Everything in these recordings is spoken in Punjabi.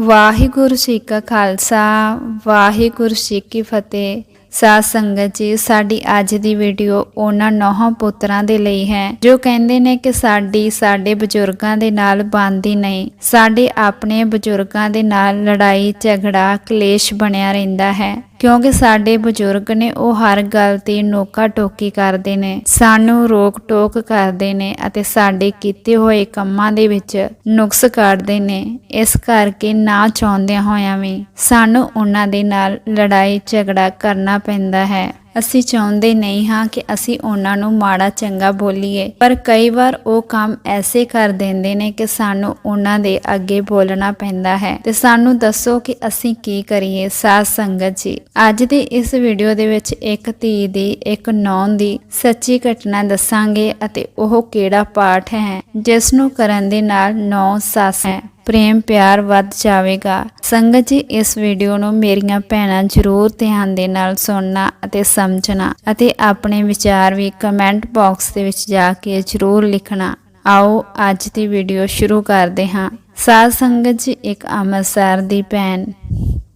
ਵਾਹਿਗੁਰੂ ਜੀ ਕਾ ਖਾਲਸਾ, ਵਾਹਿਗੁਰੂ ਜੀ ਕੀ ਫਤਿਹ। ਸਾਧ ਸੰਗਤ ਜੀ, ਸਾਡੀ ਅੱਜ ਦੀ ਵੀਡੀਓ ਉਹਨਾਂ ਨੌਹਾਂ ਪੁੱਤਰਾਂ ਦੇ ਲਈ ਹੈ, ਜੋ ਕਹਿੰਦੇ ਨੇ ਕਿ ਸਾਡੀ, ਸਾਡੇ ਬਜ਼ੁਰਗਾਂ ਦੇ ਨਾਲ ਬਣਦੀ ਨਹੀਂ। ਸਾਡੇ ਆਪਣੇ ਬਜ਼ੁਰਗਾਂ ਦੇ ਨਾਲ ਲੜਾਈ, ਝਗੜਾ, ਕਲੇਸ਼ ਬਣਿਆ ਰਹਿੰਦਾ ਹੈ। ਕਿਉਂਕਿ ਸਾਡੇ ਬਜ਼ੁਰਗ ਨੇ ਉਹ ਹਰ ਗੱਲ ਤੇ ਨੋਕਾ ਟੋਕੀ ਕਰਦੇ ਨੇ, ਸਾਨੂੰ ਰੋਕ ਟੋਕ ਕਰਦੇ ਨੇ ਅਤੇ ਸਾਡੇ ਕੀਤੇ ਹੋਏ ਕੰਮਾਂ ਦੇ ਵਿੱਚ ਨੁਕਸ ਕੱਢਦੇ ਨੇ। ਇਸ ਕਰਕੇ ਨਾ ਚਾਹੁੰਦਿਆਂ ਹੋਇਆਂ ਵੀ ਸਾਨੂੰ ਉਹਨਾਂ ਦੇ ਨਾਲ ਲੜਾਈ ਝਗੜਾ ਕਰਨਾ ਪੈਂਦਾ ਹੈ। ਅਸੀਂ ਚਾਹੁੰਦੇ ਨਹੀਂ ਹਾਂ ਕਿ ਅਸੀਂ ਉਹਨਾਂ ਨੂੰ ਮਾੜਾ ਚੰਗਾ ਬੋਲੀਏ, ਪਰ ਕਈ ਵਾਰ ਉਹ ਕੰਮ ਐਸੇ ਕਰ ਦਿੰਦੇ ਨੇ ਕਿ ਸਾਨੂੰ ਉਹਨਾਂ ਦੇ ਅੱਗੇ ਬੋਲਣਾ ਪੈਂਦਾ ਹੈ। ਤੇ ਸਾਨੂੰ ਦੱਸੋ ਕਿ ਅਸੀਂ ਕੀ ਕਰੀਏ, ਸਾਧ ਸੰਗਤ ਜੀ। ਅੱਜ ਦੀ ਇਸ ਵੀਡੀਓ ਦੇ ਵਿੱਚ ਇੱਕ ਧੀ ਦੀ, ਇੱਕ ਨੌਂ ਦੀ ਸੱਚੀ ਘਟਨਾ ਦੱਸਾਂਗੇ ਅਤੇ ਉਹ ਕਿਹੜਾ ਪਾਠ ਹੈ ਜਿਸ ਨੂੰ ਕਰਨ ਦੇ ਨਾਲ ਨੌ ਸੱਸ ਹੈ। ਪ੍ਰੇਮ ਪਿਆਰ ਵੱਧ ਜਾਵੇਗਾ। ਸੰਗਤ ਜੀ, ਇਸ ਵੀਡੀਓ ਨੂੰ ਮੇਰੀਆਂ ਭੈਣਾਂ ਜ਼ਰੂਰ ਧਿਆਨ ਦੇ ਨਾਲ ਸੁਣਨਾ ਅਤੇ ਸਮਝਣਾ ਅਤੇ ਆਪਣੇ ਵਿਚਾਰ ਵੀ ਕਮੈਂਟ ਬਾਕਸ ਦੇ ਵਿੱਚ ਜਾ ਕੇ ਜ਼ਰੂਰ ਲਿਖਣਾ। ਆਓ, ਅੱਜ ਦੀ ਵੀਡੀਓ ਸ਼ੁਰੂ ਕਰਦੇ ਹਾਂ। ਸਾਧ ਸੰਗਤ ਜੀ, ਇੱਕ ਅੰਮ੍ਰਿਤਸਰ ਦੀ ਭੈਣ।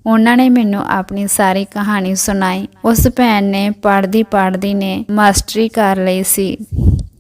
ਉਹਨਾਂ ਨੇ ਮੈਨੂੰ ਆਪਣੀ ਸਾਰੀ ਕਹਾਣੀ ਸੁਣਾਈ। ਉਸ ਭੈਣ ਨੇ ਪੜ੍ਹਦੀ ਪੜ੍ਹਦੀ ਨੇ ਮਾਸਟਰੀ ਕਰ ਲਈ ਸੀ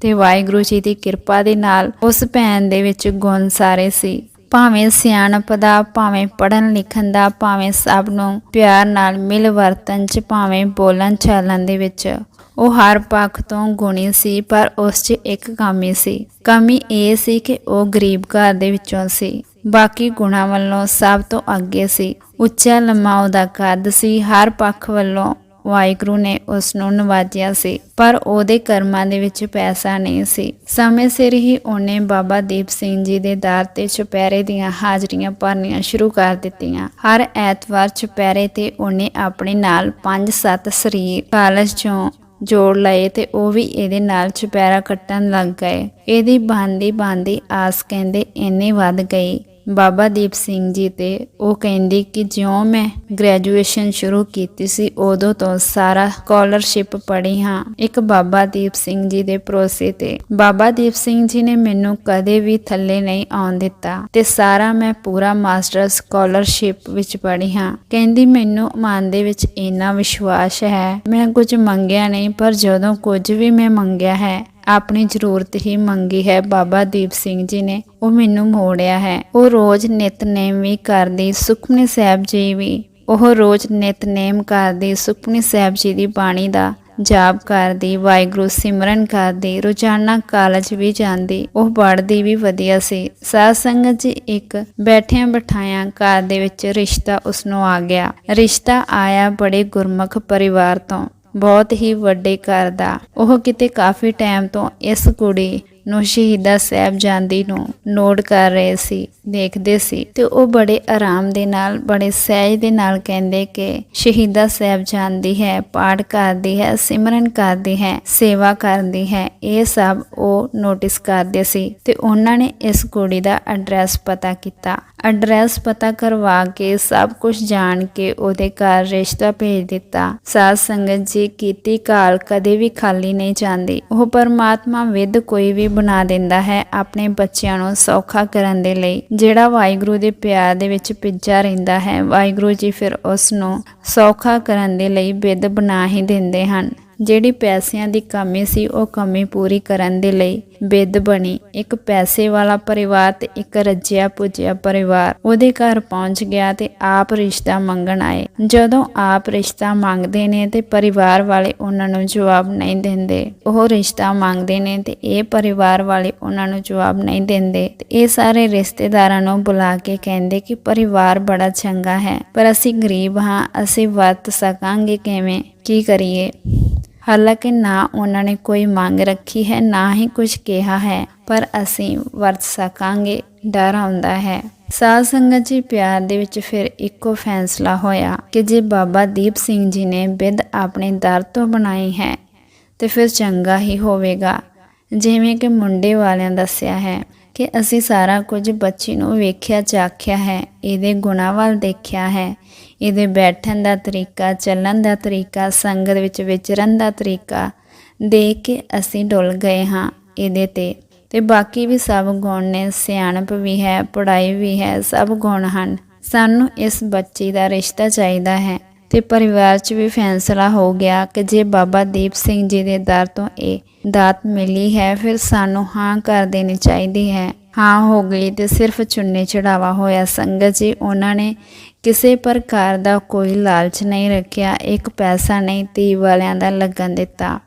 ਤੇ ਵਾਹਿਗੁਰੂ ਜੀ ਦੀ ਕਿਰਪਾ ਦੇ ਨਾਲ ਉਸ ਭੈਣ ਦੇ ਵਿੱਚ ਗੁਣ ਸਾਰੇ ਸੀ। ਭਾਵੇਂ ਸਿਆਣਪ ਦਾ, ਭਾਵੇਂ ਪੜਨ ਲਿਖਣ ਦਾ, ਭਾਵੇਂ ਸਭ ਨੂੰ ਪਿਆਰ ਨਾਲ ਮਿਲ ਵਰਤਨ ਚ, ਭਾਵੇਂ ਬੋਲਣ ਚਾਲਣ ਦੇ ਵਿੱਚ। ਉਹ ਹਰ ਪੱਖ ਤੋਂ ਗੁਣੀ ਸੀ, ਪਰ ਉਸ 'ਚ ਇੱਕ ਕਮੀ ਸੀ। ਕਮੀ ਇਹ ਸੀ ਕਿ ਉਹ ਗਰੀਬ ਘਰ ਦੇ ਵਿੱਚੋਂ ਸੀ। ਬਾਕੀ ਗੁਣਾਂ ਵੱਲੋਂ ਸਭ ਤੋਂ ਅੱਗੇ ਸੀ। ਉੱਚਾ ਲੰਮਾ ਉਹਦਾ ਕੱਦ ਸੀ। ਹਰ ਪੱਖ ਵੱਲੋਂ ਵਾਹਿਗੁਰੂ ਨੇ ਉਸ ਨੂੰ ਨਵਾਜਿਆ ਸੀ, ਪਰ ਉਹਦੇ ਕਰਮਾਂ ਦੇ ਵਿੱਚ ਪੈਸਾ ਨਹੀਂ ਸੀ। ਸਮੇਂ ਸਿਰ ਹੀ ਉਹਨੇ ਬਾਬਾ ਦੀਪ ਸਿੰਘ ਜੀ ਦੇ ਦਰ ਤੇ ਚੁਪਹਿਰੇ ਦੀਆਂ ਹਾਜ਼ਰੀਆਂ ਭਰਨੀਆਂ ਸ਼ੁਰੂ ਕਰ ਦਿੱਤੀਆਂ। ਹਰ ਐਤਵਾਰ ਚੁਪਹਿਰੇ ਤੇ ਉਹਨੇ ਆਪਣੇ ਨਾਲ 5-7 ਸਰੀਰ ਕਾਲਜ ਚੋਂ ਜੋੜ ਲਏ ਤੇ ਉਹ ਵੀ ਇਹਦੇ ਨਾਲ ਚੁਪਹਿਰਾ ਕੱਟਣ ਲੱਗ ਗਏ। ਇਹਦੀ ਬਾਂਦੀ ਬਾਂਦੀ ਆਸ ਕਹਿੰਦੇ ਇੰਨੀ ਵੱਧ ਗਈ ਬਾਬਾ ਦੀਪ ਸਿੰਘ ਜੀ ਤੇ ਉਹ ਕਹਿੰਦੀ ਕਿ ਜਿਉਂ ਮੈਂ ਗ੍ਰੈਜੂਏਸ਼ਨ ਸ਼ੁਰੂ ਕੀਤੀ ਸੀ, ਉਦੋਂ ਤੋਂ ਸਾਰਾ ਸਕਾਲਰਸ਼ਿਪ ਪੜ੍ਹੀ ਹਾਂ। ਇੱਕ ਬਾਬਾ ਦੀਪ ਸਿੰਘ ਜੀ ਦੇ ਭਰੋਸੇ ਤੇ ਬਾਬਾ ਦੀਪ ਸਿੰਘ ਜੀ ਨੇ ਮੈਨੂੰ ਕਦੇ ਵੀ ਥੱਲੇ ਨਹੀਂ ਆਉਣ ਦਿੱਤਾ ਤੇ ਸਾਰਾ ਮੈਂ ਪੂਰਾ ਮਾਸਟਰ ਸਕਾਲਰਸ਼ਿਪ ਵਿੱਚ ਪੜ੍ਹੀ ਹਾਂ। ਕਹਿੰਦੀ, ਮੈਨੂੰ ਮਨ ਦੇ ਵਿੱਚ ਇੰਨਾ ਵਿਸ਼ਵਾਸ ਹੈ, ਮੈਂ ਕੁਝ ਮੰਗਿਆ ਨਹੀਂ, ਪਰ ਜਦੋਂ ਕੁਝ ਵੀ ਮੈਂ ਮੰਗਿਆ ਹੈ ਆਪਣੀ ਜ਼ਰੂਰਤ ਹੀ ਮੰਗੀ ਹੈ। ਬਾਬਾ ਦੀਪ ਸਿੰਘ ਜੀ ਨੇ ਉਹ ਮੈਨੂੰ ਮੋੜਿਆ ਹੈ। ਉਹ ਰੋਜ਼ ਨਿਤਨੇਮ ਵੀ ਕਰਦੀ, ਸੁਖਮਨੀ ਸਾਹਿਬ ਜੀ ਵੀ ਉਹ ਰੋਜ਼ ਨਿਤਨੇਮ ਕਰਦੀ, ਸੁਖਮਨੀ ਸਾਹਿਬ ਜੀ ਦੀ ਬਾਣੀ ਦਾ ਜਾਪ ਕਰਦੀ, ਵਾਹਿਗੁਰੂ ਸਿਮਰਨ ਕਰਦੀ, ਰੋਜ਼ਾਨਾ ਕਾਲਜ ਵੀ ਜਾਂਦੀ, ਉਹ ਪੜ੍ਹਦੀ ਵੀ ਵਧੀਆ ਸੀ। ਸਾਧ ਸੰਗਤ ਜੀ ਇੱਕ ਬੈਠਿਆਂ ਬਿਠਾਇਆਂ ਘਰ ਦੇ ਵਿੱਚ ਰਿਸ਼ਤਾ ਉਸ ਨੂੰ ਆ ਗਿਆ। ਰਿਸ਼ਤਾ ਆਇਆ ਬੜੇ ਗੁਰਮੁਖ ਪਰਿਵਾਰ ਤੋਂ। ਬਹੁਤ ਹੀ ਵੱਡੇ ਘਰ ਦਾ। ਉਹ ਕਿਤੇ ਕਾਫੀ ਟਾਈਮ ਤੋਂ ਇਸ ਕੁੜੀ ਨੂੰ ਸ਼ਹੀਦਾ ਸਾਹਿਬ ਜਾਂਦੀ ਨੂੰ ਨੋਟ ਕਰ ਰਹੇ ਸੀ, ਦੇਖਦੇ ਸੀ ਤੇ ਉਹ ਬੜੇ ਆਰਾਮ ਦੇ ਨਾਲ, ਬੜੇ ਸਹਿਜ ਦੇ ਨਾਲ ਕਹਿੰਦੇ ਕਿ ਸ਼ਹੀਦਾ ਸਾਹਿਬ ਜਾਂਦੀ ਹੈ, ਪਾਠ ਕਰਦੀ ਹੈ, ਸਿਮਰਨ ਕਰਦੀ ਹੈ, ਸੇਵਾ ਕਰਦੀ ਹੈ। ਇਹ ਸਭ ਉਹ ਨੋਟਿਸ ਕਰਦੇ ਸੀ ਤੇ ਉਹਨਾਂ ਨੇ ਇਸ ਕੁੜੀ ਦਾ ਐਡਰੈਸ ਪਤਾ ਕੀਤਾ। ਐਡਰੈਸ ਪਤਾ ਕਰਵਾ ਕੇ, ਸਭ ਕੁਝ ਜਾਣ ਕੇ ਉਹਦੇ ਘਰ ਰਿਸ਼ਤਾ ਭੇਜ ਦਿੱਤਾ। ਸਾਧ ਸੰਗਤ ਜੀ ਕੀਤੀ ਕਾਲ, ਕਦੇ ਵੀ ਖਾਲੀ ਨਹੀਂ ਜਾਂਦੀ। ਉਹ ਪਰਮਾਤਮਾ ਵਿਦ ਕੋਈ ਵੀ ਬਣਾ ਦਿੰਦਾ ਹੈ ਆਪਣੇ ਬੱਚਿਆਂ ਨੂੰ ਸੌਖਾ ਕਰਨ ਦੇ ਲਈ। ਜਿਹੜਾ ਵਾਹਿਗੁਰੂ ਦੇ ਪਿਆਰ ਦੇ ਵਿੱਚ ਭਿੱਜਾ ਰਹਿੰਦਾ ਹੈ, ਵਾਹਿਗੁਰੂ ਜੀ ਫਿਰ ਉਸ ਨੂੰ ਸੌਖਾ ਕਰਨ ਦੇ ਲਈ ਵਿਦ ਬਣਾ ਹੀ ਦਿੰਦੇ ਹਨ। ਜਿਹੜੀ ਪੈਸਿਆਂ ਦੀ ਕਮੀ ਸੀ, ਉਹ ਕਮੀ ਪੂਰੀ ਕਰਨ ਦੇ ਲਈ ਬਿੱਦ ਬਣੀ। ਇੱਕ ਪੈਸੇ ਵਾਲਾ ਪਰਿਵਾਰ ਤੇ ਇੱਕ ਰੱਜਿਆ ਪੁੱਜਿਆ ਪਰਿਵਾਰ। ਉਹਦੇ ਘਰ ਪਹੁੰਚ ਗਿਆ ਤੇ ਆਪ ਰਿਸ਼ਤਾ ਮੰਗਣ ਆਏ। ਜਦੋਂ ਆਪ ਰਿਸ਼ਤਾ ਮੰਗਦੇ ਨੇ ਤੇ ਪਰਿਵਾਰ ਵਾਲੇ ਉਹਨਾਂ ਨੂੰ ਜਵਾਬ ਨਹੀਂ ਦਿੰਦੇ। ਉਹ ਰਿਸ਼ਤਾ ਮੰਗਦੇ ਨੇ ਤੇ ਇਹ ਪਰਿਵਾਰ ਵਾਲੇ ਉਹਨਾਂ ਨੂੰ ਜਵਾਬ ਨਹੀਂ ਦਿੰਦੇ। ਤੇ ਇਹ ਸਾਰੇ ਰਿਸ਼ਤੇਦਾਰਾਂ ਨੂੰ ਬੁਲਾ ਕੇ ਕਹਿੰਦੇ ਕਿ ਪਰਿਵਾਰ ਬੜਾ ਚੰਗਾ ਹੈ, ਪਰ ਅਸੀਂ ਗਰੀਬ ਹਾਂ, ਅਸੀਂ ਵਰਤ ਸਕਾਂਗੇ ਕਿਵੇਂ? ਕੀ ਕਰੀਏ? ਹਾਲਾਂਕਿ ਨਾ ਉਹਨਾਂ ਨੇ ਕੋਈ ਮੰਗ ਰੱਖੀ ਹੈ, ਨਾ ਹੀ ਕੁਝ ਕਿਹਾ ਹੈ, ਪਰ ਅਸੀਂ ਵਰਤ ਸਕਾਂਗੇ, ਡਰ ਆਉਂਦਾ ਹੈ। ਸਾਧ ਸੰਗਤ ਜੀ, ਪਿਆਰ ਦੇ ਵਿੱਚ ਫਿਰ ਇੱਕੋ ਫੈਸਲਾ ਹੋਇਆ ਕਿ ਜੇ ਬਾਬਾ ਦੀਪ ਸਿੰਘ ਜੀ ਨੇ ਬਿੱਦ ਆਪਣੇ ਦਰ ਤੋਂ ਬਣਾਈ ਹੈ, ਤੇ ਫਿਰ ਚੰਗਾ ਹੀ ਹੋਵੇਗਾ। ਜਿਵੇਂ ਕਿ ਮੁੰਡੇ ਵਾਲਿਆਂ ਦੱਸਿਆ ਹੈ ਕਿ ਅਸੀਂ ਸਾਰਾ ਕੁਝ ਬੱਚੀ ਨੂੰ ਵੇਖਿਆ, ਚਾਖਿਆ ਹੈ, ਇਹਦੇ ਗੁਣਾਂ ਵੱਲ ਦੇਖਿਆ ਹੈ। ਇਹਦੇ ਬੈਠਣ ਦਾ ਤਰੀਕਾ, ਚੱਲਣ ਦਾ ਤਰੀਕਾ, ਸੰਗਤ ਵਿੱਚ ਵਿਚਰਨ ਦਾ ਤਰੀਕਾ ਦੇਖ ਕੇ ਅਸੀਂ ਡੁੱਲ ਗਏ ਹਾਂ ਇਹਦੇ ਤੇ। ਤੇ ਬਾਕੀ ਵੀ ਸਭ ਗੁਣ ਨੇ, ਸਿਆਣਪ ਵੀ ਹੈ, ਪੜ੍ਹਾਈ ਵੀ ਹੈ, ਸਭ ਗੁਣ ਹਨ। ਸਾਨੂੰ ਇਸ ਬੱਚੀ ਦਾ ਰਿਸ਼ਤਾ ਚਾਹੀਦਾ ਹੈ। ਤੇ ਪਰਿਵਾਰ 'ਚ ਵੀ ਫੈਸਲਾ ਹੋ ਗਿਆ ਕਿ ਜੇ ਬਾਬਾ ਦੀਪ ਸਿੰਘ ਜੀ ਦੇ ਦਰ ਤੋਂ ਇਹ ਦਾਤ ਮਿਲੀ ਹੈ, ਫਿਰ ਸਾਨੂੰ ਹਾਂ ਕਰ ਦੇਣੀ ਚਾਹੀਦੀ ਹੈ। ਹਾਂ ਹੋ ਗਈ ਤੇ ਸਿਰਫ ਚੁੰਨੇ ਚੜਾਵਾ ਹੋਇਆ। ਸੰਗਤ ਜੀ, ਉਹਨਾਂ ਨੇ ਕਿਸੇ ਪ੍ਰਕਾਰ ਦਾ ਕੋਈ ਲਾਲਚ ਨਹੀਂ ਰੱਖਿਆ। ਇੱਕ ਪੈਸਾ ਨਹੀਂ ਤੀ ਵਾਲਿਆਂ ਦਾ ਲੱਗਣ ਦਿੱਤਾ।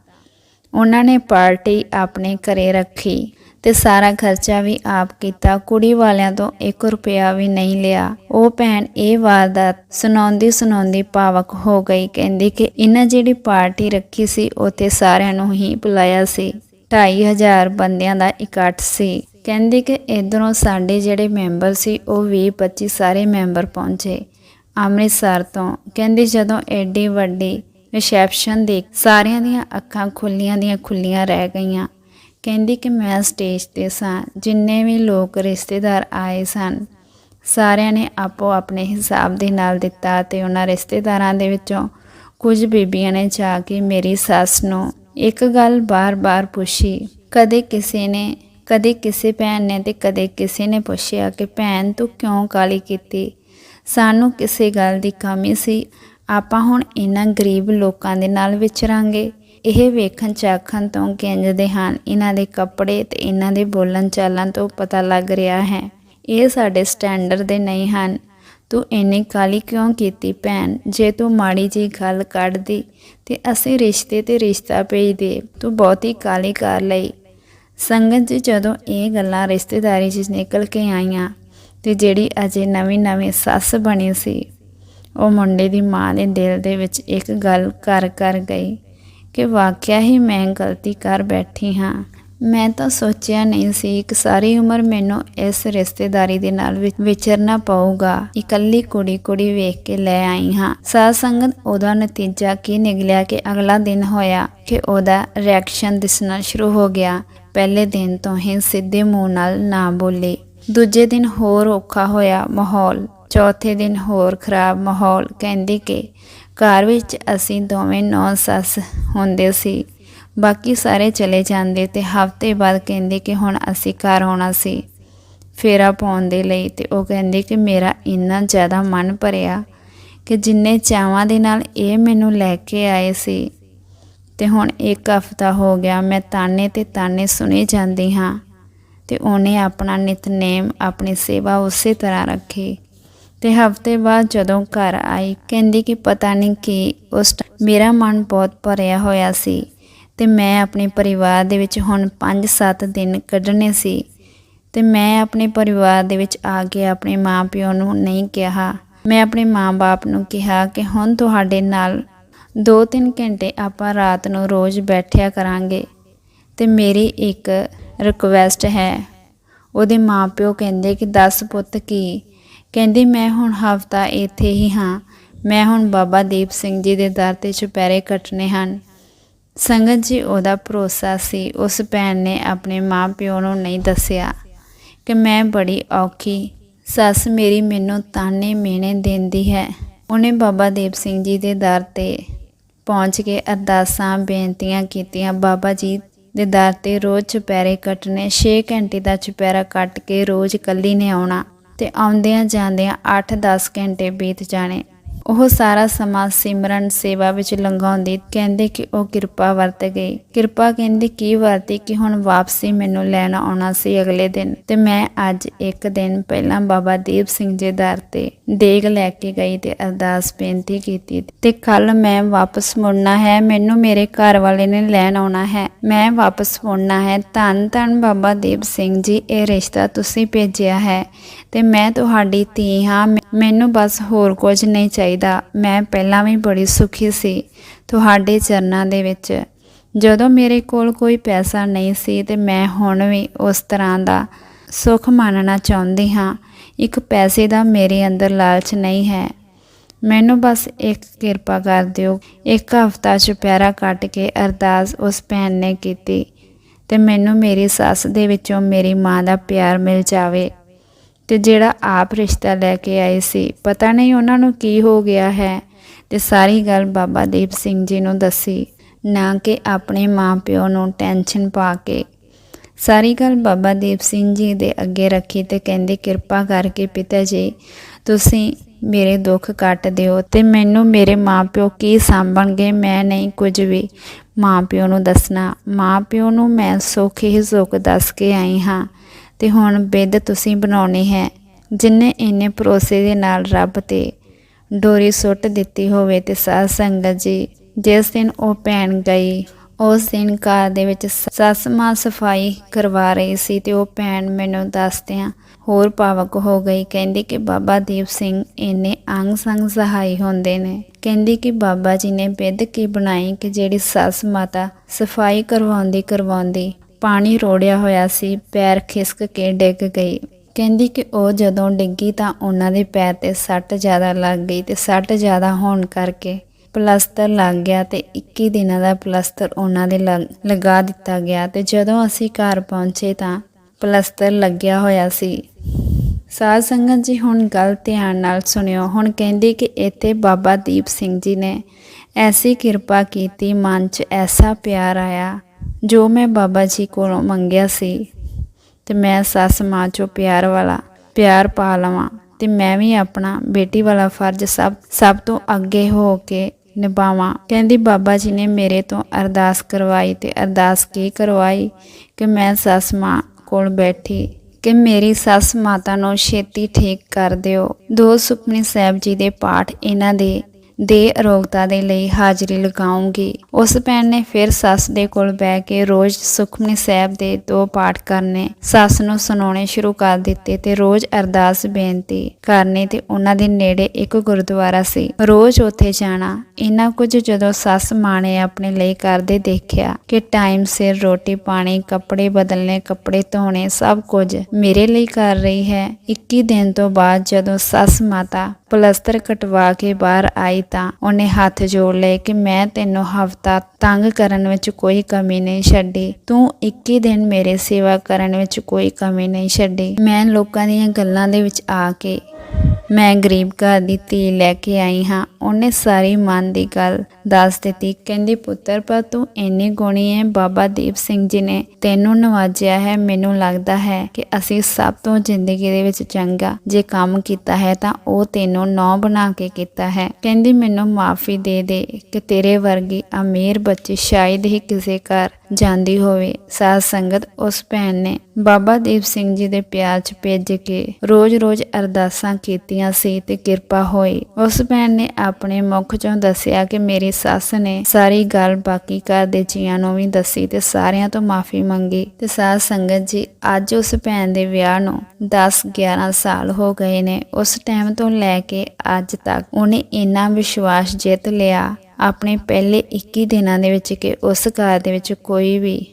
ਉਹਨਾਂ ਨੇ ਪਾਰਟੀ ਆਪਣੇ ਘਰੇ ਰੱਖੀ। ਤੇ ਸਾਰਾ ਖਰਚਾ ਵੀ ਆਪ ਕੀਤਾ। ਕੁੜੀ ਵਾਲਿਆਂ ਤੋਂ 1 ਰੁਪਿਆ ਵੀ ਨਹੀਂ ਲਿਆ। ਉਹ ਭੈਣ ਇਹ ਵਾਰਦਾਤ ਸੁਣਾਉਂਦੀ ਸੁਣਾਉਂਦੀ ਪਾਵਕ ਹੋ ਗਈ। ਕਹਿੰਦੀ ਕਿ ਇਹਨਾਂ ਜਿਹੜੀ ਪਾਰਟੀ ਰੱਖੀ ਸੀ ਉੱਥੇ ਸਾਰਿਆਂ ਨੂੰ ਹੀ ਬੁਲਾਇਆ ਸੀ। 2500 ਬੰਦਿਆਂ ਦਾ ਇਕੱਠ ਸੀ। ਕਹਿੰਦੀ ਕਿ ਇਧਰੋਂ ਸਾਡੇ ਜਿਹੜੇ ਮੈਂਬਰ ਸੀ, ਉਹ 20 25 ਸਾਰੇ ਮੈਂਬਰ ਪਹੁੰਚੇ ਅੰਮ੍ਰਿਤਸਰ ਤੋਂ। ਕਹਿੰਦੀ ਜਦੋਂ ਐਡੀ ਵੱਡੀ ਰਿਸੈਪਸ਼ਨ ਦੇਖ ਸਾਰਿਆਂ ਦੀਆਂ ਅੱਖਾਂ ਖੁੱਲੀਆਂ ਦੀਆਂ ਖੁੱਲੀਆਂ ਰਹਿ ਗਈਆਂ। ਕਹਿੰਦੀ ਕਿ ਮੈਂ ਸਟੇਜ ਤੇ ਸਾਂ, ਜਿੰਨੇ ਵੀ ਲੋਕ ਰਿਸ਼ਤੇਦਾਰ ਆਏ ਸਨ, ਸਾਰਿਆਂ ਨੇ ਆਪੋ ਆਪਣੇ ਹਿਸਾਬ ਦੇ ਨਾਲ ਦਿੱਤਾ ਤੇ ਉਹਨਾਂ ਰਿਸ਼ਤੇਦਾਰਾਂ ਦੇ ਵਿੱਚੋਂ ਕੁਝ ਬੀਬੀਆਂ ਨੇ ਜਾ ਕੇ ਮੇਰੀ ਸੱਸ ਨੂੰ ਇੱਕ ਗੱਲ ਬਾਰ-ਬਾਰ ਪੁੱਛੀ। ਕਦੇ ਕਿਸੇ ਨੇ, ਕਦੇ ਕਿਸੇ ਭੈਣ ਨੇ ਤੇ ਕਦੇ ਕਿਸੇ ਨੇ ਪੁੱਛਿਆ ਕਿ, ਭੈਣ, ਤੂੰ ਕਿਉਂ ਕਾਲੀ ਕੀਤੀ? ਸਾਨੂੰ ਕਿਸੇ ਗੱਲ ਦੀ ਕਮੀ ਸੀ। ਆਪਾਂ ਹੁਣ ਇਹਨਾਂ ਗਰੀਬ ਲੋਕਾਂ ਦੇ ਨਾਲ ਵਿਚਰਾਂਗੇ। ਇਹ ਵੇਖਣ ਚਾਖਣ ਤੋਂ ਕਿੰਜਦੇ ਹਨ। ਇਹਨਾਂ ਦੇ ਕੱਪੜੇ ਤੇ ਇਹਨਾਂ ਦੇ ਬੋਲਣ ਚਾਲਣ ਤੋਂ ਪਤਾ ਲੱਗ ਰਿਹਾ ਹੈ, ਇਹ ਸਾਡੇ ਸਟੈਂਡਰਡ ਦੇ ਨਹੀਂ ਹਨ। ਤੂੰ ਇੰਨੀ ਕਾਲੀ ਕਿਉਂ ਕੀਤੀ ਭੈਣ? ਜੇ ਤੂੰ ਮਾੜੀ ਜੀ ਗੱਲ ਕੱਢਦੀ ਤੇ ਅਸੀਂ ਰਿਸ਼ਤੇ ਤੇ ਰਿਸ਼ਤਾ ਭੇਜਦੇ ਤੂੰ ਬਹੁਤੀ ਕਾਲੀ ਕਰ ਲਈ। ਸੰਗਤ ਜੀ, ਜਦੋਂ ਇਹ ਗੱਲਾਂ ਰਿਸ਼ਤੇਦਾਰੀ 'ਚ ਨਿਕਲ ਕੇ ਆਈਆਂ ਤੇ ਜਿਹੜੀ ਅਜੇ ਨਵੀਂ ਨਵੀਂ ਸੱਸ ਬਣੀ ਸੀ, ਉਹ ਮੁੰਡੇ ਦੀ ਮਾਂ ਦੇ ਦਿਲ ਦੇ ਵਿੱਚ ਇੱਕ ਗੱਲ ਕਰ ਕਰ ਗਈ। ਕਿ ਵਾਕਿਆ ਹੀ ਮੈਂ ਗਲਤੀ ਕਰ ਬੈਠੀ ਹਾਂ। ਮੈਂ ਤਾਂ ਸੋਚਿਆ ਨਹੀਂ ਸੀ ਕਿ ਸਾਰੀ ਉਮਰ ਮੈਨੂੰ ਇਸ ਰਿਸ਼ਤੇਦਾਰੀ ਦੇ ਨਾਲ ਵਿਚਰਨਾ ਪਊਗਾ। ਇਕੱਲੀ ਕੁੜੀ ਕੁੜੀ ਵੇਖ ਕੇ ਲੈ ਆਈ ਹਾਂ। ਸਾਧ ਸੰਗਤ ਉਹਦਾ ਨਤੀਜਾ ਕੀ ਨਿਕਲਿਆ ਕਿ ਅਗਲਾ ਦਿਨ ਹੋਇਆ ਕਿ ਉਹਦਾ ਰਿਐਕਸ਼ਨ ਦਿਸਣਾ ਸ਼ੁਰੂ ਹੋ ਗਿਆ। ਪਹਿਲੇ ਦਿਨ ਤੋਂ ਹੀ ਸਿੱਧੇ ਮੂੰਹ ਨਾਲ ਨਾ ਬੋਲੇ। ਦੂਜੇ ਦਿਨ ਹੋਰ ਔਖਾ ਹੋਇਆ ਮਾਹੌਲ। ਚੌਥੇ ਦਿਨ ਹੋਰ ਖਰਾਬ ਮਾਹੌਲ ਕਹਿੰਦੀ ਕਿ ਘਰ ਵਿੱਚ ਅਸੀਂ ਦੋਵੇਂ ਨੌ ਸੱਸ ਹੁੰਦੇ ਸੀ। ਬਾਕੀ ਸਾਰੇ ਚਲੇ ਜਾਂਦੇ ਤੇ ਹਫ਼ਤੇ ਬਾਅਦ ਕਹਿੰਦੇ ਕਿ ਹੁਣ ਅਸੀਂ ਘਰ ਆਉਣਾ ਸੀ। ਫੇਰਾ ਪਾਉਣ ਦੇ ਲਈ ਤੇ ਉਹ ਕਹਿੰਦੇ ਕਿ ਮੇਰਾ ਇੰਨਾ ਜ਼ਿਆਦਾ ਮਨ ਭਰਿਆ ਕਿ ਜਿੰਨੇ ਚਾਵਾਂ ਦੇ ਨਾਲ ਇਹ ਮੈਨੂੰ ਲੈ ਕੇ ਆਏ ਸੀ। ਤੇ ਹੁਣ ਇੱਕ ਹਫ਼ਤਾ ਹੋ ਗਿਆ, ਮੈਂ ਤਾਨੇ ਤੇ ਤਾਨੇ ਸੁਣੀ ਜਾਂਦੀ ਹਾਂ ਤੇ ਉਹਨੇ ਆਪਣਾ ਨਿਤਨੇਮ, ਆਪਣੀ ਸੇਵਾ ਉਸੇ ਤਰ੍ਹਾਂ ਰੱਖੀ। ਤੇ ਹਫ਼ਤੇ ਬਾਅਦ ਜਦੋਂ ਘਰ ਆਈ, ਕਹਿੰਦੀ ਕਿ ਪਤਾ ਨਹੀਂ ਕਿ ਉਸ ਟ- ਮੇਰਾ ਮਨ ਬਹੁਤ ਭਰਿਆ ਹੋਇਆ ਸੀ ਤੇ ਮੈਂ ਆਪਣੇ ਪਰਿਵਾਰ ਦੇ ਵਿੱਚ ਹੁਣ 5-7 ਦਿਨ ਕੱਢਣੇ ਸੀ ਤੇ ਮੈਂ ਆਪਣੇ ਪਰਿਵਾਰ ਦੇ ਵਿੱਚ ਆ ਕੇ ਆਪਣੇ ਮਾਪਿਓ ਨੂੰ ਨਹੀਂ ਕਿਹਾ। ਮੈਂ ਆਪਣੇ ਮਾਂ-ਬਾਪ ਨੂੰ ਕਿਹਾ ਕਿ ਹੁਣ ਤੁਹਾਡੇ ਨਾਲ 2-3 ਘੰਟੇ ਆਪਾਂ ਰਾਤ ਨੂੰ ਰੋਜ਼ ਬੈਠਿਆ ਕਰਾਂਗੇ ਤੇ ਮੇਰੀ ਇੱਕ ਰਿਕੁਐਸਟ ਹੈ। ਉਹਦੇ ਮਾਪਿਓ ਕਹਿੰਦੇ ਕਿ 10 ਪੁੱਤ ਕੀ ਕਹਿੰਦੀ, ਮੈਂ ਹੁਣ ਹਫਤਾ ਇੱਥੇ ਹੀ ਹਾਂ। ਮੈਂ ਹੁਣ ਬਾਬਾ ਦੀਪ ਸਿੰਘ ਜੀ ਦੇ ਦਰ ਤੇ ਚੁਪਹਿਰੇ ਕੱਟਣੇ ਹਨ। ਸੰਗਤ ਜੀ, ਉਹਦਾ ਭਰੋਸਾ ਸੀ। ਉਸ ਭੈਣ ਨੇ ਆਪਣੇ ਮਾਪਿਓ ਨੂੰ ਨਹੀਂ ਦੱਸਿਆ ਕਿ ਮੈਂ ਬੜੀ ਔਖੀ। ਸੱਸ, ਮੇਰੀ ਮੈਨੂੰ ਤਾਨੇ ਮੇਣੇ ਦਿੰਦੀ ਹੈ। ਉਹਨੇ ਬਾਬਾ ਦੀਪ ਸਿੰਘ ਜੀ ਦੇ ਦਰ ਤੇ ਪਹੁੰਚ ਕੇ ਅਰਦਾਸਾਂ, ਬੇਨਤੀਆਂ ਕੀਤੀਆਂ। ਬਾਬਾ ਜੀ ਦੇ ਦਰ ਤੇ ਰੋਜ਼ ਚੁਪਹਿਰੇ ਕੱਟਣੇ 6 ਘੰਟੇ ਦਾ ਚੁਪਹਿਰਾ ਕੱਟ ਕੇ ਰੋਜ਼ ਕੱਲੀ ਨੇ ਆਉਣਾ। ਤੇ ਆਉਂਦਿਆਂ ਜਾਂਦਿਆਂ 8-10 ਘੰਟੇ ਬੀਤ ਜਾਣੇ। ਉਹ ਸਾਰਾ ਸਮਾਂ ਸਿਮਰਨ ਸੇਵਾ ਵਿੱਚ ਲੰਘਾਉਂਦੀ ਕਹਿੰਦੇ ਕਿ ਉਹ ਕਿਰਪਾ ਵਰਤ ਗਈ। ਕਿਰਪਾ ਕਹਿੰਦੀ, ਕੀ ਵਰਤੀ ਕਿ ਹੁਣ ਵਾਪਸੀ ਮੈਨੂੰ ਲੈਣ ਆਉਣਾ ਸੀ ਅਗਲੇ ਦਿਨ? ਤੇ ਮੈਂ ਅੱਜ ਇੱਕ ਦਿਨ ਪਹਿਲਾਂ ਬਾਬਾ ਦੀਪ ਸਿੰਘ ਜੀ ਦਰ ਤੇ ਦੇਗ ਲੈ ਕੇ ਗਈ ਤੇ ਅਰਦਾਸ ਬੇਨਤੀ ਕੀਤੀ ਤੇ ਕੱਲ ਮੈਂ ਵਾਪਸ ਮੁੜਨਾ ਹੈ, ਮੈਨੂੰ ਮੇਰੇ ਘਰ ਵਾਲੇ ਨੇ ਲੈਣ ਆਉਣਾ ਹੈ। ਮੈਂ ਵਾਪਸ ਮੁੜਨਾ ਹੈ। ਧੰਨ ਧੰਨ ਬਾਬਾ ਦੀਪ ਸਿੰਘ ਜੀ, ਇਹ ਰਿਸ਼ਤਾ ਤੁਸੀਂ ਭੇਜਿਆ ਹੈ ਤੇ ਮੈਂ ਤੁਹਾਡੀ ਧੀ ਹਾਂ। ਮੈ- ਮੈਨੂੰ ਬਸ ਹੋਰ ਕੁਝ ਨਹੀਂ ਚਾਹੀਦਾ। ਮੈਂ ਪਹਿਲਾਂ ਵੀ ਬੜੀ ਸੁਖੀ ਸੀ ਤੁਹਾਡੇ ਚਰਨਾਂ ਦੇ ਵਿੱਚ। ਜਦੋਂ ਮੇਰੇ ਕੋਲ ਕੋਈ ਪੈਸਾ ਨਹੀਂ ਸੀ ਤੇ ਮੈਂ ਹੁਣ ਵੀ ਉਸ ਤਰ੍ਹਾਂ ਦਾ ਸੁਖ ਮਾਣਨਾ ਚਾਹੁੰਦੀ ਹਾਂ। ਇੱਕ ਪੈਸੇ ਦਾ ਮੇਰੇ ਅੰਦਰ ਲਾਲਚ ਨਹੀਂ ਹੈ। ਮੈਨੂੰ ਬਸ ਇੱਕ ਕਿਰਪਾ ਕਰ ਦਿਓ। ਇੱਕ ਹਫਤਾ ਚੁਪਹਿਰਾ ਕੱਟ ਕੇ ਅਰਦਾਸ ਉਸ ਭੈਣ ਨੇ ਕੀਤੀ ਤੇ ਮੈਨੂੰ ਮੇਰੀ ਸੱਸ ਦੇ ਵਿੱਚੋਂ ਮੇਰੀ ਮਾਂ ਦਾ ਪਿਆਰ ਮਿਲ ਜਾਵੇ। ਤੇ ਜਿਹੜਾ ਆਪ ਰਿਸ਼ਤਾ ਲੈ ਕੇ ਆਏ ਸੀ, ਪਤਾ ਨਹੀਂ ਉਹਨਾਂ ਨੂੰ ਕੀ ਹੋ ਗਿਆ ਹੈ। ਤੇ ਸਾਰੀ ਗੱਲ ਬਾਬਾ ਦੀਪ ਸਿੰਘ ਜੀ ਨੂੰ ਦੱਸੀ, ਨਾ ਕਿ ਆਪਣੇ ਮਾਪਿਓ ਨੂੰ ਟੈਨਸ਼ਨ ਪਾ ਕੇ। ਸਾਰੀ ਗੱਲ ਬਾਬਾ ਦੀਪ ਸਿੰਘ ਜੀ ਦੇ ਅੱਗੇ ਰੱਖੀ ਤੇ ਕਹਿੰਦੇ, ਕਿਰਪਾ ਕਰਕੇ ਪਿਤਾ ਜੀ, ਤੁਸੀਂ ਮੇਰੇ ਦੁੱਖ ਕੱਟ ਦਿਓ ਤੇ ਮੈਨੂੰ ਮੇਰੇ ਮਾਪਿਓ ਕੀ ਸਾਂਭਣਗੇ, ਮੈਂ ਨਹੀਂ ਕੁਝ ਵੀ ਮਾਪਿਓ ਨੂੰ ਦੱਸਣਾ। ਮਾਪਿਓ ਨੂੰ ਮੈਂ ਸੁੱਖ ਹੀ ਸੁੱਖ ਦੱਸ ਕੇ ਆਈ ਹਾਂ। ਤੇ ਹੁਣ ਬਿੱਦ ਤੁਸੀਂ ਬਣਾਉਣੀ ਹੈ, ਜਿਨੇ ਇੰਨੇ ਭਰੋਸੇ ਦੇ ਨਾਲ ਰੱਬ ਤੇ ਡੋਰੀ ਸੁੱਟ ਦਿੱਤੀ ਹੋਵੇ ਤੇ ਸਾਧ ਸੰਗਤ ਜੀ, ਜਿਸ ਦਿਨ ਉਹ ਭੈਣ ਗਈ, ਉਸ ਦਿਨ ਘਰ ਦੇ ਵਿੱਚ ਸੱਸ ਮਾਂ ਸਫ਼ਾਈ ਕਰਵਾ ਰਹੀ ਸੀ ਤੇ ਉਹ ਭੈਣ ਮੈਨੂੰ ਦੱਸਦਿਆਂ ਹੋਰ ਭਾਵਕ ਹੋ ਗਈ, ਕਹਿੰਦੀ ਕਿ ਬਾਬਾ ਦੀਪ ਸਿੰਘ ਇੰਨੇ ਅੰਗ ਸੰਗ ਸਹਾਈ ਹੁੰਦੇ ਨੇ। ਕਹਿੰਦੀ ਕਿ ਬਾਬਾ ਜੀ ਨੇ ਬਿੱਦ ਕੀ ਬਣਾਈ ਕਿ ਜਿਹੜੀ ਸੱਸ ਮਾਤਾ ਸਫ਼ਾਈ ਕਰਵਾਉਂਦੀ ਕਰਵਾਉਂਦੀ ਪਾਣੀ ਰੋੜਿਆ ਹੋਇਆ ਸੀ, ਪੈਰ ਖਿਸਕ ਕੇ ਡਿੱਗ ਗਈ। ਕਹਿੰਦੀ ਕਿ ਉਹ ਜਦੋਂ ਡਿੱਗੀ ਤਾਂ ਉਹਨਾਂ ਦੇ ਪੈਰ ਤੇ ਸੱਟ ਜ਼ਿਆਦਾ ਲੱਗ ਗਈ ਤੇ ਸੱਟ ਜ਼ਿਆਦਾ ਹੋਣ ਕਰਕੇ ਪਲਸਤਰ ਲੱਗ ਗਿਆ ਤੇ 21 ਦਿਨਾਂ ਦਾ ਪਲਸਤਰ ਉਹਨਾਂ ਦੇ ਲੱਗ- ਲਗਾ ਦਿੱਤਾ ਗਿਆ ਤੇ ਜਦੋਂ ਅਸੀਂ ਘਰ ਪਹੁੰਚੇ ਤਾਂ ਪਲਸਤਰ ਲੱਗਿਆ ਹੋਇਆ ਸੀ। ਸਾਧ ਸੰਗਤ ਜੀ ਹੁਣ ਗੱਲ ਧਿਆਨ ਨਾਲ ਸੁਣਿਓ। ਹੁਣ ਕਹਿੰਦੀ ਕਿ ਇੱਥੇ ਬਾਬਾ ਦੀਪ ਸਿੰਘ ਜੀ ਨੇ ਐਸੀ ਕਿਰਪਾ ਕੀਤੀ, ਮਨ 'ਚ ਐਸਾ ਪਿਆਰ ਆਇਆ ਜੋ ਮੈਂ ਬਾਬਾ ਜੀ ਕੋਲੋਂ ਮੰਗਿਆ ਸੀ ਤੇ ਮੈਂ ਸੱਸ ਮਾਂ ਚੋਂ ਪਿਆਰ ਵਾਲਾ, ਪਿਆਰ ਪਾ ਲਵਾਂ ਤੇ ਮੈਂ ਵੀ ਆਪਣਾ ਬੇਟੀ ਵਾਲਾ ਫਰਜ਼ ਸਭ ਸਭ ਤੋਂ ਅੱਗੇ ਹੋ ਕੇ ਨਿਭਾਵਾਂ। ਕਹਿੰਦੀ ਬਾਬਾ ਜੀ ਨੇ ਮੇਰੇ ਤੋਂ ਅਰਦਾਸ ਕਰਵਾਈ ਤੇ ਅਰਦਾਸ ਕੀ ਕਰਵਾਈ? ਕਿ ਮੈਂ ਸੱਸ ਮਾਂ ਕੋਲ ਬੈਠੀ ਕਿ ਮੇਰੀ ਸੱਸ ਮਾਤਾ ਨੂੰ ਛੇਤੀ ਠੀਕ ਕਰ ਦਿਓ। ਦੋ ਸੁਪਨੇ ਸਾਹਿਬ ਜੀ ਦੇ ਪਾਠ ਇਹਨਾਂ ਦੇ ਦੇ ਅਰੋਗਤਾ ਦੇ ਲਈ ਹਾਜ਼ਰੀ ਲਗਾਉਂਗੀ। ਉਸ ਭੈਣ ਨੇ ਫਿਰ ਸੱਸ ਦੇ ਕੋਲ ਬਹਿ ਕੇ ਰੋਜ਼ ਸੁਖਮਨੀ ਸਾਹਿਬ ਦੇ ਦੋ ਪਾਠ ਕਰਨੇ। ਸੱਸ ਨੂੰ ਸੁਣਾਉਣੇ ਸ਼ੁਰੂ ਕਰ ਦਿੱਤੇ ਤੇ ਰੋਜ਼ ਅਰਦਾਸ ਬੇਨਤੀ ਕਰਨੀ ਤੇ ਉਹਨਾਂ ਦੇ ਨੇੜੇ ਇੱਕ ਗੁਰਦੁਆਰਾ ਸੀ। ਰੋਜ਼ ਉੱਥੇ ਜਾਣਾ। ਇਹਨਾਂ ਕੁਝ ਜਦੋਂ ਸੱਸ ਮਾਂ ਨੇ ਆਪਣੇ ਲਈ ਕਰਦੇ ਦੇਖਿਆ ਕਿ ਟਾਈਮ ਸਿਰ ਰੋਟੀ ਪਾਣੀ, ਕੱਪੜੇ ਬਦਲਨੇ, ਕੱਪੜੇ ਧੋਣੇ ਸਭ ਕੁਝ ਮੇਰੇ ਲਈ ਕਰ ਰਹੀ ਹੈ। 21 ਦਿਨ ਤੋਂ ਬਾਅਦ ਜਦੋਂ ਸੱਸ ਮਾਤਾ ਪਲਸਤਰ ਕਟਵਾ ਕੇ ਬਾਹਰ ਆਈ ਤਾਂ ਉਹਨੇ ਹੱਥ ਜੋੜ ਲਏ ਕਿ ਮੈਂ ਤੈਨੂੰ ਹਫਤਾ ਤੰਗ ਕਰਨ ਵਿੱਚ ਕੋਈ ਕਮੀ ਨਹੀਂ ਛੱਡੀ। ਤੂੰ 21 ਦਿਨ ਮੇਰੇ ਸੇਵਾ ਕਰਨ ਵਿੱਚ ਕੋਈ ਕਮੀ ਨਹੀਂ ਛੱਡੀ। ਮੈਂ ਲੋਕਾਂ ਦੀਆਂ ਗੱਲਾਂ ਦੇ ਵਿੱਚ ਆ ਕੇ ਮੈਂ ਗਰੀਬ ਘਰ ਦੀ ਧੀ ਲੈ ਕੇ ਆਈ ਹਾਂ। ਉਹਨੇ ਸਾਰੀ ਮਨ ਦੀ ਗੱਲ ਦੱਸ ਦਿੱਤੀ। ਕਹਿੰਦੀ, ਪੁੱਤਰ, ਪਰ ਤੂੰ ਇੰਨੀ ਗੁਣੀ ਹੈ ਬਾਬਾ ਦੀਪ ਸਿੰਘ ਜੀ ਨੇ ਤੈਨੂੰ ਨਵਾਜਿਆ ਹੈ। ਮੈਨੂੰ ਲੱਗਦਾ ਹੈ ਕਿ ਅਸੀਂ ਸਭ ਤੋਂ ਜ਼ਿੰਦਗੀ ਦੇ ਵਿੱਚ ਚੰਗਾ ਜੇ ਕੰਮ ਕੀਤਾ ਹੈ, ਤਾਂ ਉਹ ਤੈਨੂੰ ਨੌ ਬਣਾ ਕੇ ਕੀਤਾ ਹੈ। ਕਹਿੰਦੀ, ਮੈਨੂੰ ਮਾਫੀ ਦੇ ਦੇ ਕਿ ਤੇਰੇ ਵਰਗੀ ਅਮੀਰ ਬੱਚੀ ਸ਼ਾਇਦ ਹੀ ਕਿਸੇ ਘਰ ਜਾਂਦੀ ਹੋਵੇ। ਸਾਧ ਸੰਗਤ ਉਸ ਭੈਣ ਨੇ ਬਾਬਾ ਦੀਪ ਸਿੰਘ ਜੀ ਦੇ ਪਿਆਰ 'ਚ ਭੇਜ ਕੇ ਰੋਜ਼-ਰੋਜ਼ ਅਰਦਾਸਾਂ ਕੀਤੀਆਂ ਸੀ ਤੇ ਕਿਰਪਾ ਹੋਈ। ਉਸ ਭੈਣ ਨੇ ਆਪਣੇ ਮੁਖ 'ਚੋਂ ਦੱਸਿਆ ਕਿ ਮੇਰੀ ਸੱਸ ਨੇ ਸਾਰੀ ਗੱਲ ਬਾਕੀ ਘਰ ਦੇ ਜੀਆਂ ਨੂੰ ਵੀ ਦੱਸੀ ਤੇ ਸਾਰਿਆਂ ਤੋਂ ਮਾਫੀ ਮੰਗੀ ਤੇ ਸਾਧ ਸੰਗਤ ਜੀ ਅੱਜ ਉਸ ਭੈਣ ਦੇ ਵਿਆਹ ਨੂੰ 10-11 ਸਾਲ ਹੋ ਗਏ ਨੇ। ਉਸ ਟਾਈਮ ਤੋਂ ਲੈ ਕੇ ਅੱਜ ਤੱਕ ਉਹਨੇ ਇੰਨਾ ਵਿਸ਼ਵਾਸ ਜਿੱਤ ਲਿਆ ਆਪਣੇ ਪਹਿਲੇ 21 ਦਿਨਾਂ ਦੇ ਵਿੱਚ ਕਿ ਉਸ ਘਰ ਦੇ ਵਿੱਚ ਕੋਈ ਵੀ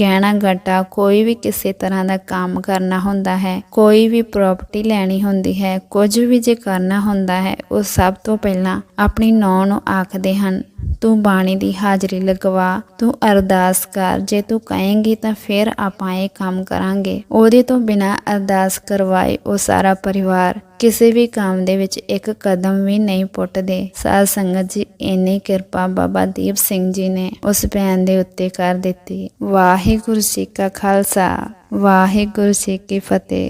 ਗਹਿਣਾ ਗੱਟਾ ਕੋਈ ਵੀ ਕਿਸੇ ਤਰ੍ਹਾਂ ਦਾ ਕੰਮ ਕਰਨਾ ਹੁੰਦਾ ਹੈ, ਕੋਈ ਵੀ ਪ੍ਰਾਪਰਟੀ ਲੈਣੀ ਹੁੰਦੀ ਹੈ, ਕੁਝ ਵੀ ਜੇ ਕਰਨਾ ਹੁੰਦਾ ਹੈ, ਉਹ ਸਭ ਤੋਂ ਪਹਿਲਾਂ ਆਪਣੀ ਨੌਂ ਨੂੰ ਆਖਦੇ ਹਨ। ਤੂੰ ਬਾਣੀ ਦੀ ਹਾਜ਼ਰੀ ਲਗਵਾ, ਤੂੰ ਅਰਦਾਸ ਕਰ। ਜੇ ਤੂੰ ਕਹੇਂਗੀ ਤਾਂ ਫਿਰ ਆਪਾਂ ਇਹ ਕੰਮ ਕਰਾਂਗੇ। ਉਹਦੇ ਤੋਂ ਬਿਨਾ ਅਰਦਾਸ ਕਰਵਾਏ ਉਹ ਸਾਰਾ ਪਰਿਵਾਰ। ਕਿਸੇ ਵੀ ਕੰਮ ਦੇ ਵਿੱਚ ਇੱਕ ਕਦਮ ਵੀ ਨਹੀਂ ਪੁੱਟਦੇ। ਸਾਧ ਸੰਗਤ ਜੀ, ਇੰਨੀ ਕਿਰਪਾ ਬਾਬਾ ਦੀਪ ਸਿੰਘ ਜੀ ਨੇ ਉਸ ਭੈਣ ਦੇ ਉੱਤੇ ਕਰ ਦਿੱਤੀ। ਵਾਹਿਗੁਰੂ ਜੀ ਕਾ ਖਾਲਸਾ, ਵਾਹਿਗੁਰੂ ਜੀ ਕੀ ਫਤਿਹ।